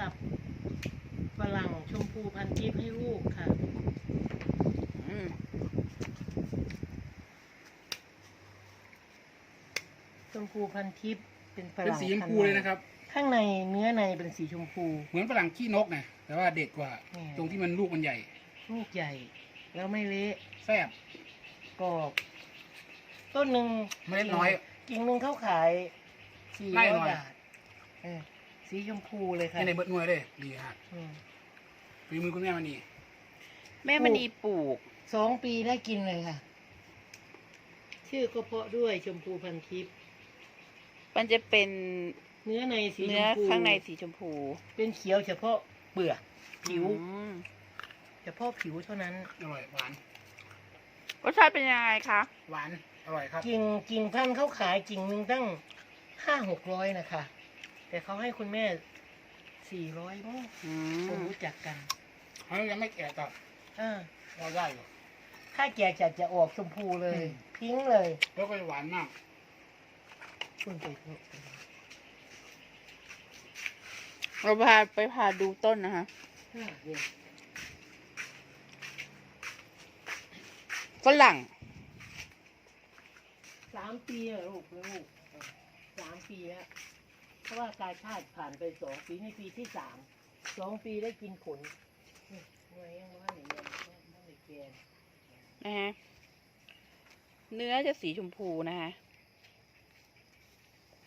สับฝรั่งชมพูพันทิพย์ให้ลูกค่ะอืมชมพูพันทิพย์เป็นฝเป็นรั่งสีชมพูเลยนะครับ ข้างในเนื้อในเป็นสีชมพู เหมือนฝรั่งขี้นกนะแต่ว่าเด็ดกว่า อืม ตรงที่มันลูกมันใหญ่ ลูกใหญ่ แล้วไม่เละแซ่บ กรอบต้นหนึ่งเมล็ดน้อยกิ่งหนึ่งเขาขายสี่ไล่ร้อยหน่อย บาทเออ สีชมพูเลยค่ะให้ในเบิดหน่วยเลยดีฮะอืมฝีมือคุณแม่มันดีแม่มณีปลูก สองปีได้กินเลยค่ะ ชื่อก็เพราะด้วยชมพูพันทิพย์มันจะเป็นเนื้อในสีชเนื้อมพูข้างในสีชมพูเป็นเขียวเฉพาะเปลือกผิว อืมเฉพาะผิวเท่านั้น อร่อยหวานรสชาติเป็นยังไงคะ หวานอร่อยครับ กิ่งกิ่งพันธุ์เขาขายกิ่งหนึ่งตั้งห้าหกร้อยนะคะ แต่เขาให้คุณแม่สี่ร้อยมั้งอืคนมรู้จักกันเขายังไม่แก่ต่ออ่าเราได้อยู่ ถ้าแก่จัดจะออกชมพูเลย อืม พิงค์เลยแล้วก็หวานมากคุณไปเถอะเราพาไปพาดูต้นนะคะอ่าเนี่ยฝรั่ง สามปีแล้วลูกลูกสามปีแล้ว เพราะว่ากายชาติผ่านไปสองปีในปีที่สามสองปีได้กินผลนี่หน่วยยังว่าเนี่ยยังไม่ได้แกนนะฮะเนื้อจะสีชมพูนะคะ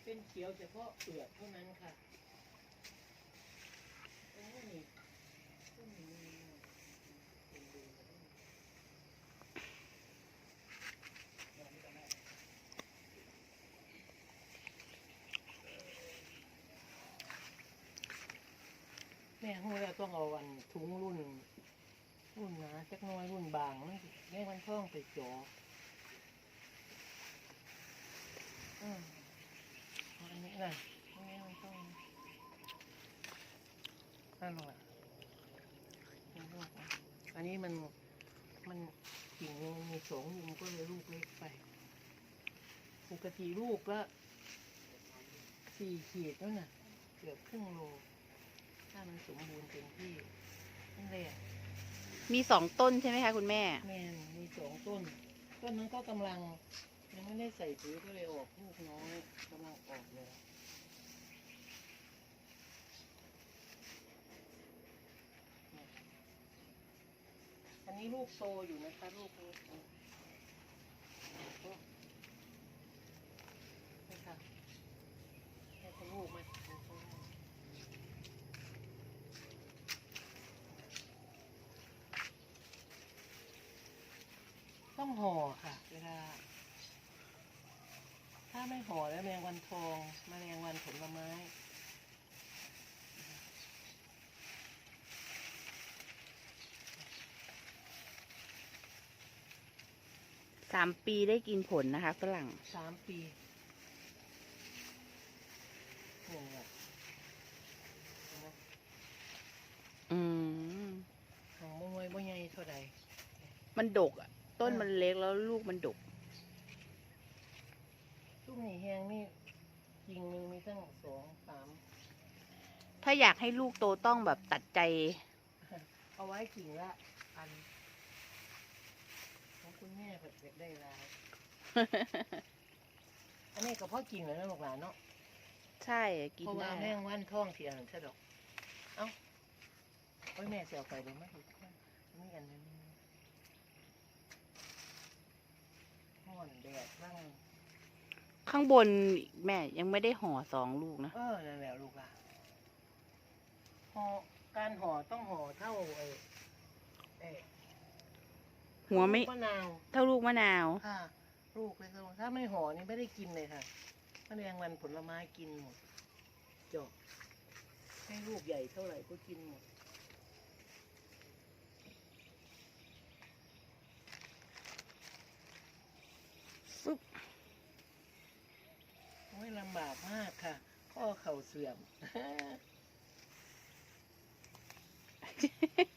เป็นเขียวเฉพาะเปลือกเท่านั้นค่ะโอ้นี่ต้นนี้เป็นดู แม่ฮู้แล้วต้องเอาวันถุงรุ่น รุ่นหนะจักน้อยรุ่นบางมันสิแม่มันท่องไปจ่ออืมอันนี้นะอันนี้มันต้องอร่อยอันนี้มันมันกิ่งหนึ่งมีสองมุมก็เลยลูกเล็กไปปกติลูกละสี่ขีดนั่นน่ะ เกือบครึ่งโล ถ้ามันสมบูรณ์เต็มที่นั่นแหละมีสองต้นใช่ไหมคะคุณแม่ แม่นมีสองต้น ต้นนั้นก็กำลัง ยังไม่ได้ใส่ปุ๋ยก็เลยออกลูกน้อยกำลังออกเลยอันนี้ลูกโตอยู่นะคะลูกนี้ค่ะนี่คือลูกมัน ต้องห่อค่ะ เวลา ถ้าไม่ห่อแล้วแมลงวันทองแมลงวันผลไม้สามปีได้กินผลนะคะฝรั่งสามปีนี่แหละเห็นไหมอืมของมวยบ่ใหญ่เท่าใดมันดกอะ ต้นมันเล็กแล้วลูกมันดกลูกนี่แหงนี่กิ่งหนึ่งมีตั้งสองสามถ้าอยากให้ลูกโตต้องแบบตัดใจ เอาไว้กิ่งละอันของคุณแม่เผ็ดได้หลายอันนี้ก็เพราะกินเลยนะลูกหลานเนาะใช่กินเพราะว่าได้แม่งว่านท้องเทียนใช่ดอกเอ้าโอ้ยแม่เสียไปเลยมั้ยนี่อันนึง ห่อนแดดบ้างข้างบนแม่ยังไม่ได้ห่อสองลูกนะ เออนั่นแหละลูกอะห่อการห่อต้องห่อเท่าไอ้ไอ้หัวไม่มะนาวเท่าลูกมะนาว ค่ะ ลูกเลยค่ะถ้าไม่ห่อนี่ไม่ได้กินเลยค่ะมะแรงวันผลไม้กินหมดจบให้ลูกใหญ่เท่าไหร่ก็กินหมด ฟึบ โอ้ ยลำบากมากค่ะ ข้อเข่าเสื่อม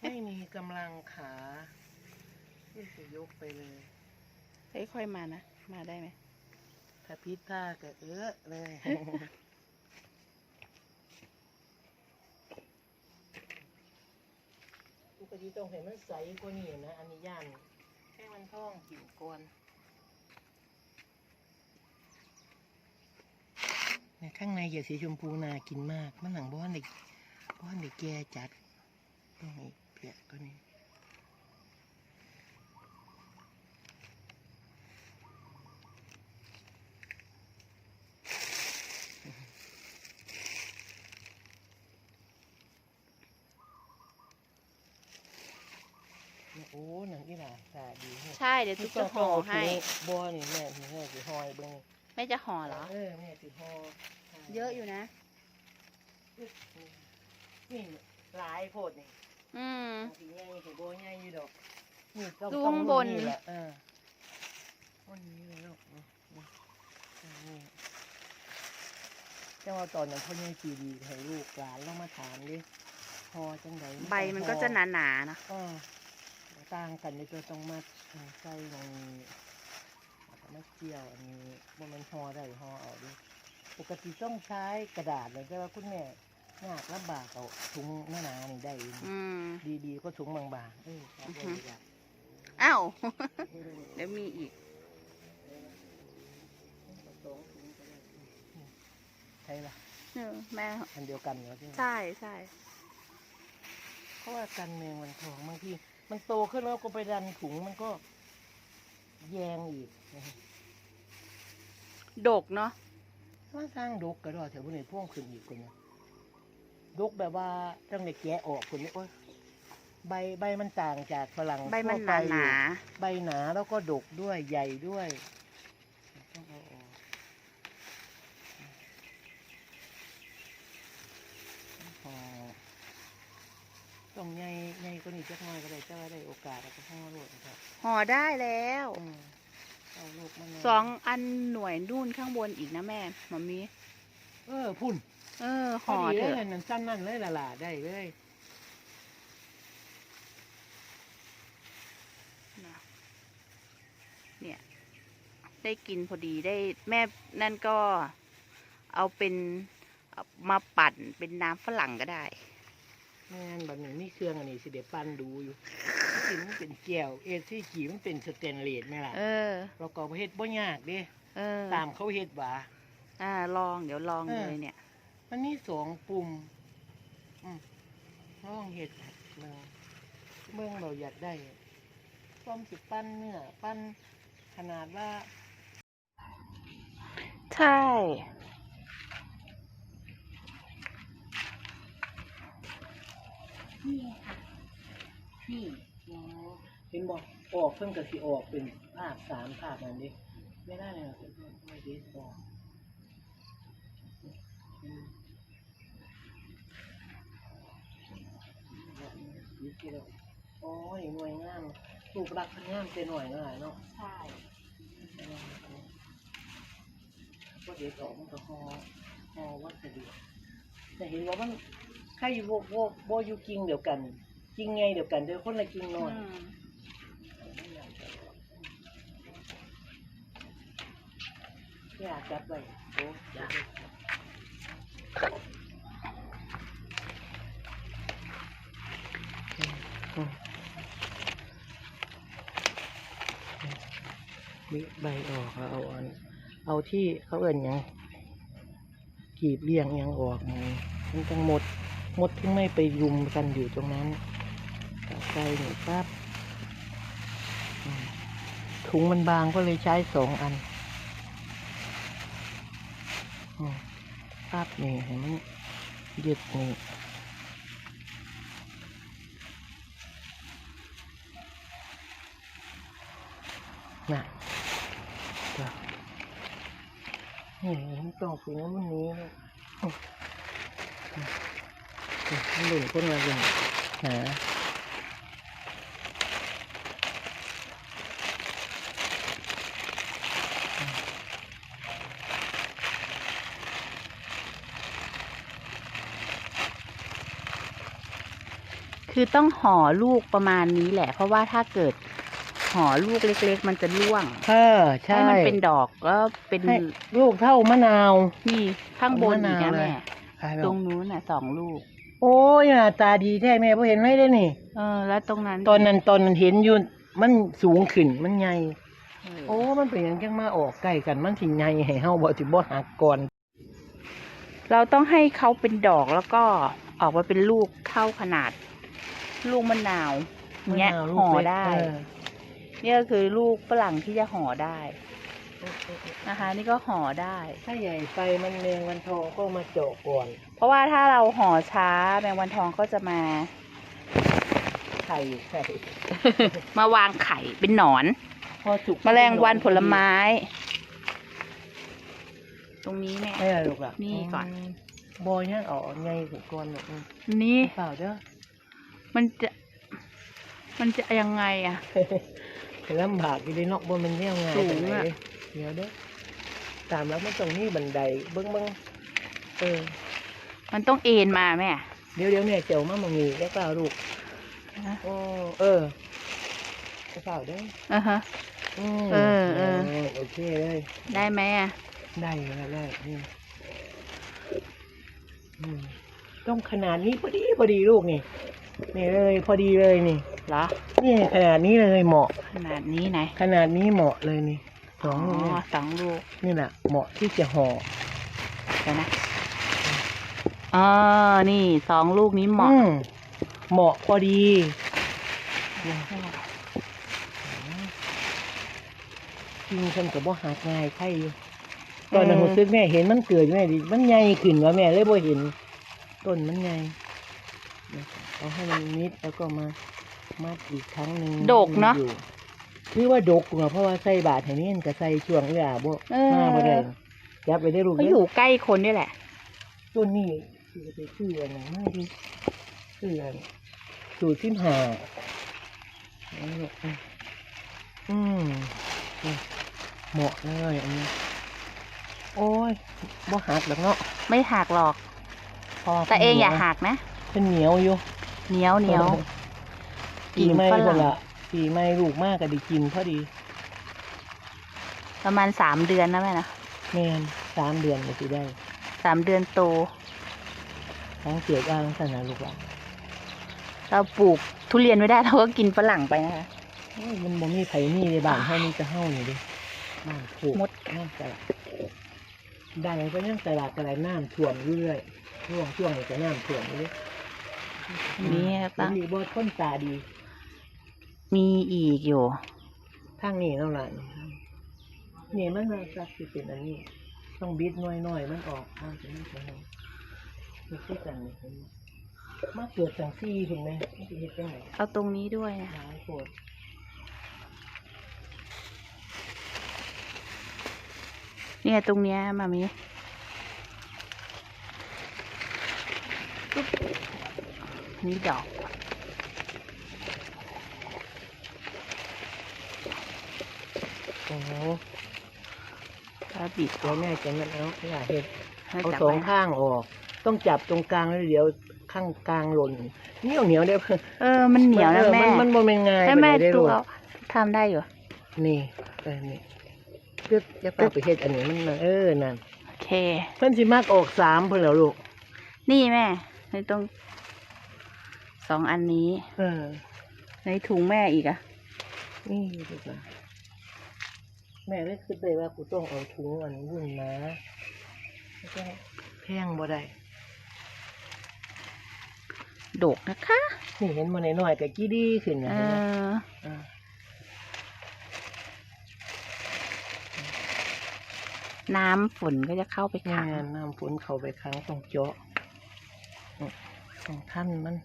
ไม่มีกำลังขาที่จะยกไปเลยค่อยๆมานะ มาได้ไหมถ้าพิษผ้าก็เออเลยกติต้องให้มันใสกว่านี้นะ อันนี้ย่านแค่มันท่องกินก่อน นี่ยข้างในอย่าสีชมพูน่ากินมากมันหนังบ้านเด็กบ้านเด็กแก่จัดต้องอีกเปียกตัวนี้โอ้หนังอีหล่าตาดีแฮะใช่เดี๋ยวตุ๊กจะห่อให้บัวนี่แม่นี่แม่สิห่อให้เบิ่ง แม่จะห่อเหรอ เออแม่สิห่อเยอะอยู่นะ นี่หลายโพดนี่อืมบางทีใหญ่สิบ่ใหญ่อยู่ดอกนี่ต้องดูต้องข้างบนรุ่แหละเออวันนี้เลยลูกนี่นี่อันนี้แต่ว่าตอนนั้นพ่อใหญ่ปีดีให้ลูกหลานเรามาถามดิห่อจังไดใบมันก็จะหนาๆนะก็ต่างกันในตัวตรงมาใส่ตรงนี้แล้วก็ มาเกี่ยวอันนี้ว่ามันห่อได้ห่อเอาดิปกติต้องใช้กระดาษเลยแต่ว่าคุณแม่ยากลำบากเอาถุงหนาๆนี่ได้อืมดีๆก็ถุงบางๆเออครับอือฮึดีกว่าอ้าวเออเดี๋ยวมีอีกสองถุงก็ได้ใช่ละเออแม่อันเดียวกันเหรอที่ ใช่ใช่เพราะว่ากันแมงวันทองบางทีมันโตขึ้นแล้วก็ไปดันถุงมันก็แยงอีก ดกเนาะว่าสร้างดกกระดอแถวบนนี้พ่วงขึ้นอีกคนนะดกแบบว่าต้องได้แกะออกคนนี้โอ้ยใบใบมันต่างจากฝรั่งใบมันทั่วหไปนาอยู่หนา ใบหนาแล้วก็ดกด้วยใหญ่ด้วยต้องเอาออกห่อต้องใหญ่ใหญ่ก็นี่จักหน่อยก็ได้เจ้าได้โอกาสแล้วก็ห่อรวดครับๆห่อได้แล้วอืม เอาลูกมันมาสองอันหน่วยนู่นข้างบนอีกนะแม่มามีเออพุ่นเออพห่อดีเถเลยอะนั่นสั้นนั่นเลยละล่ะได้เลยนะเนี่ย ได้กินพอดีได้แม่นั่นก็เอาเป็นเอามาปั่นเป็นน้ำฝรั่งก็ได้ แม่นแบบนี้มีเครื่องอันนี้สิเดี๋ยวปั้นดูอยู่กินมันเป็นแก้วเอซี่กีมันเป็นสเตนเลสไหมล่ะเออ เราก็เฮ็ดบ่ยากเด้เออตามเขาเฮ็ดว่า อ่าลองเดี๋ยวลองเออ เลยเนี่ย มันมีสองปุ่มอืมลองเฮ็ดเมืองเมืองเราอยากได้ต้มสิปั้นเนื้อปั้นขนาดว่า ใช่ นี่ค่ะ นี่อ๋อเห็นบอกออกเพิ่งกับสิออกเป็นภาคสามภาคนั่นดิไม่ได้เลยไม่ได้ออกอืมยี่สิบแล้วโอ้ยหน่วยงามถูกรักงามเป็นหน่วยเนาะหลายเนาะใช่ก็เดี๋ยวออกมันก็ฮอฮอวัสดุแต่เห็นว่ามัน ใครอยู่โบโบโบอยู่กิ่งเดียวกันกิ่งไงเดียวกันแต่คนละกิ่งน้อยอืมอยากจับไว้โอ้อยากวิใบออกแล้วเอาอัน เอาที่เขาเอิ่นหยังกีบเลี้ยงหยังออกนี่มันจังหมดห มดที่ไม่ไปยุมกันอยู่ตรงนั้นตัดใจหนึ่งปั๊บถุงมันบางก็เลยใช้สองอันอืมปั๊บนี่เห็นมันยึดนี่น่ะจ้ะนี่มันต้องฝึกน้ำมันนี้นะอื มอืมมันหลุนคนละอย่างหาคือต้องห่อลูกประมาณนี้แหละ เพราะว่าถ้าเกิดห่อลูกเล็ก ๆ มันจะร่วงเออใช่ ให้มันเป็นดอกแล้วเป็นให้ลูกเท่ามะนาว นี่ข้างบนอีกนะมะนาวเลยแม่ขายแบตรบงนู้นน่ะสองลูก โอ้ยหน้าตาดีแท้แม่บ่เห็นเลยเด้อนี่ เออ แล้วตรงนั้นตอนนั้นตอนนั้นเห็นอยู่มันสูงขึ้นมันใหญ่เออโอ้ มันเป็นหยังจังมาออกใกล้กัน มันสิใหญ่ให้เฮาบ่สิบ่หักก่อน เราต้องให้เขาเป็นดอกแล้วก็ออกมาเป็นลูกเท่าขนาด ลูกมะนาวเนี้ยมะนาวลูกห่อเล็กได้เออ เนี่ยก็คือลูกฝรั่งที่จะห่อได้ นะคะนี่ก็ห่อได้ ถ้าใหญ่ไปมันแมงวันทองก็มาเจาะก่อน เพราะว่าถ้าเราห่อช้าแมงวันทองก็จะมา ไข่ไข่มาวางไข่เป็นหนอนพอสุกแมลงวันผลไม้ ตรงนี้แม่ไม่อะไรลูกล่ะนี่ก่อนมบอยยังเอาใหญ่สุกก่อนลูกอืมนี่เปล่าเด้อมันจะ มันจะยังไงอะลำบากอยู่ในนอกบนมันเรียงไงสูงอะ เดี๋ยวเด้อตามแล้วมันตรงนี้บันไดเบิ้งเบิ้งเออ มันต้องเอ็นมาแม่ เดี๋ยวเดี๋ยวเนี่ยเจียวมามองนี้แล้วเปล่าลูกนะโอ้เออเปล่าเด้ออ่าฮะมเออเออโอเคเลย ได้ไหมอะได้แล้วได้อืมอืมต้องขนาดนี้พอดีพอดีลูกนี่นี่เลย พอดีเลยนี่เหรอนี่ขนาดนี้เลยเหมาะ ขนาดนี้ไหน ขนาดนี้เหมาะเลยนี่ สองลูกนี่สองลูกนี่แหละเหมาะที่จะห่อเดี๋ยวนะอ๋อนี่สองลูกนี้เหมาะอืเหมาะพอดีจริงคนกับบ่หักง่ายไข่อยู่ตอนนั้นเออผมซื้อแม่เห็นมันเกิดแม่ดิมันใหญ่ขึ้นว่าแม่เลยบ่เห็น ต้นมันใหญ่เอาให้มันนิดแล้วก็มามัดอีกครั้งหนึ่งดกเนอะอยู่ คือว่าดกเนาะเพราะว่าใส่บาทให้นี่มันก็ใส่ช่วงเวลาบ่เออ มาบ่ได้ยับไปได้ลูกเขาเด้อยู่ใกล้คนนี่แหละ ต้นนี้คือไปซื้ออันนั้นมาดิซื้ออันสูตรสิบห้าเอาลูกอืมอืมอืมเหมาะเลยอันนี้โอ้ยบ่หักแล้วเนาะไม่หักหรอกพอแต่เองอย่าหักนะ เป็นเหนียวอยู่เหนียวเหนียวปีใหม่ฝครั่นงละ ปีใหม่ลูกมากก็ได้กินพอดีประมาณสามเดือนนะแม่นะแม่นสามเดือนก็สิได้สามเดือนโต ทั้งเสียกอ้างสนาลูกหลานเราปลูกทุเรียนไม่ได้เราก็กินฝรั่งไปนะคะ โอ้ยมันบ่มีไผมีในบ้านเฮามีแต่เฮานี่เดิบ้านปลูกมด น้ำตลาดดังไปยังตลาดกระไรน้ำท่วมอยู่เรื่อยช่วงช่วงนี้ก็น้ำท่วมอยู่เรื่อยมีตั้งมีบ่ต้นตาดี มีอีกอยู่ ทางนี้นั่นแหละนี่มันน่าจะสิเป็นอันนี้ ต้องบิดน้อยๆมันออกทางจะไม่ใช่ไหมนี่คือกันนี่เห็นไหมมาเกิดจังซี่เห็นไหมมันจะเห็นยังไงเอาตรงนี้ด้วยนะหลายโคตรเนี่ยตรงเนี้ยมามีนี่ดอก โอ้โหแล้วบิดเดี๋ยวแม่จะนั่นเอาอย่าเห็ดให้เอาจับสองไว้ข้างออก ต้องจับตรงกลางแล้วเดี๋ยวข้างกลางหล่นเหนียวเหนียวเด้อเออมันเหนียวนะแม่มันมันบ่แม่นง่ายให้แม่ปานใดได้ดูลูกเอาทำได้อยู่ นี่เออนี่ปึ๊บจะปรับไปเฮ็ดอันนี้มันน่ะเออนั่นโอเค เพิ่นสิมักออกสามเพิ่นแล้วลูกนี่แม่ไม่ต้องสองอันนี้ เออ ในถุงแม่อีกอะนี่ดีกว่า แม่เลยคิดเลยว่ากูต้องเอาถุงอันวุ่นมาแล้วก็แพงบ่ได้ดกนะคะนี่เห็นมาหน่อยๆก็กี้ดีขึ้นเอนะเห็นไหมออ่าน้ำฝนก็จะเข้าไปงาขังนน้ำฝนเข้าไปครั้งต้องเจาะอืมต้องท่านมัน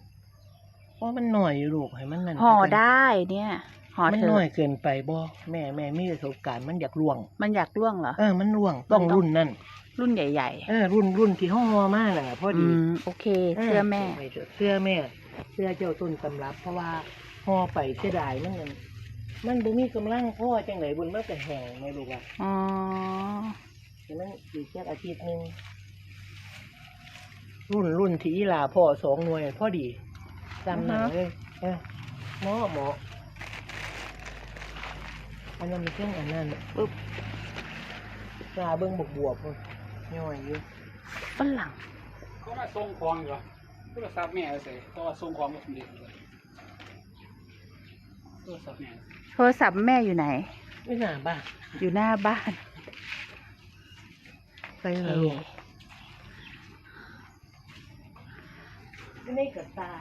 เพราะมันหน่อยอยู่ลูกให้มันนั่นห่อได้เนี่ย ห่อมันเถหน่อยอะเกินไปบ่แม่แม่มีประสบการณ์มันอยากล่วง มันอยากร่วงเหรอ เออมันล่วงต้องมันต้องรุ่นนั่นรุ่นใหญ่เออรุ่นรุ่นที่ห้องฮอมากน่ะพอๆอืดีมโอเค เสื้อแม่ ไปเถอะเสื้อแม่เสื้อเจ้าต้นตำรับ เพราะว่าห่อไปเสียดายมันนั่นมันบ่มีกำลังพ่อจังไหนบุญมันก็แห้งไม่รู้ว่าอ๋อฉะนั้นอีกแค่อาทิตย์หนึงรุ่นรุ่นที่อีหลาพ่อสองหน่วยพอดีจำหนังเลยเออหมอหมอ อันนั้นมันเครื่องอันนั้นปึ๊บตาเบิ้งบวกบวกๆพุ่นย่อยอยู่ฝรั่งเขามาส่งของเหรอโทรศัพท์แม่ใส่ก็ส่งของกับเด็กเลยโทรศัพท์แม่โทรศัพท์แม่อยู่ไหน ไม่หนาบ้านอยู่หน้าบ้าน ไปเหรอลูกไม่ได้กับตา